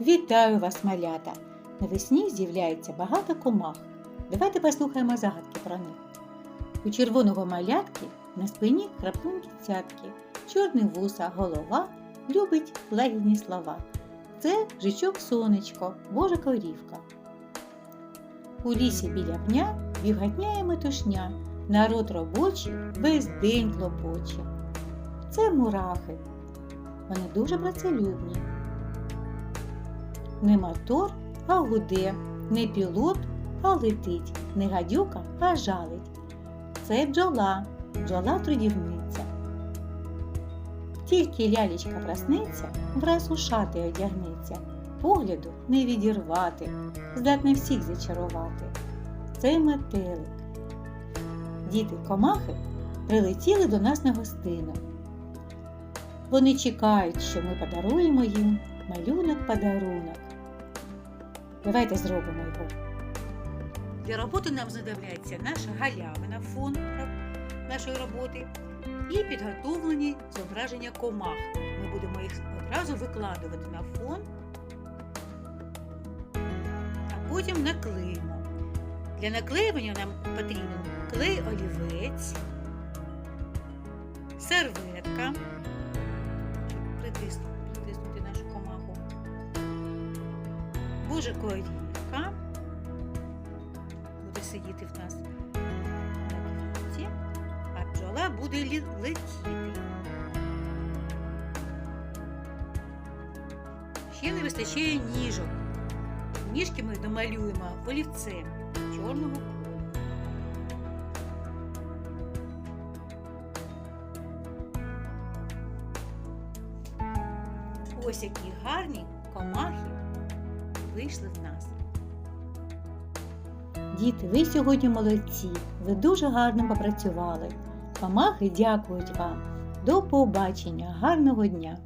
Вітаю вас, малята! Навесні з'являється багато комах. Давайте послухаємо загадки про них. У червоного малятки на спині краплинки цятки, чорний вуса, голова любить лагідні слова. Це жичок сонечко, божа корівка. У лісі біля пня бігатняє метушня, народ робочий весь день клопоче. Це мурахи. Вони дуже працелюбні. Не мотор, а гуде, не пілот, а летить, не гадюка, а жалить. Це бджола, бджола трудівниця. Тільки лялечка проснеться, враз у шати одягнеться, погляду не відірвати, здатна всіх зачарувати. Це метелик. Діти комахи прилетіли до нас на гостину. Вони чекають, що ми подаруємо їм малюнок-подарунок. Давайте зробимо його. Для роботи нам знадобляється наша галявина, фон нашої роботи і підготовлені зображення комах. Ми будемо їх одразу викладувати на фон, а потім наклеїмо. Для наклеювання нам потрібен клей олівець, серветка, божа корівка буде сидіти в нас на квіті, а бджола буде летіти. Ще не вистачає ніжок. Ніжки ми домалюємо олівцем чорного кольору. Ось які гарні комахи вийшли в нас. Діти, ви сьогодні молодці. Ви дуже гарно попрацювали. Мамахи дякують вам. До побачення, гарного дня!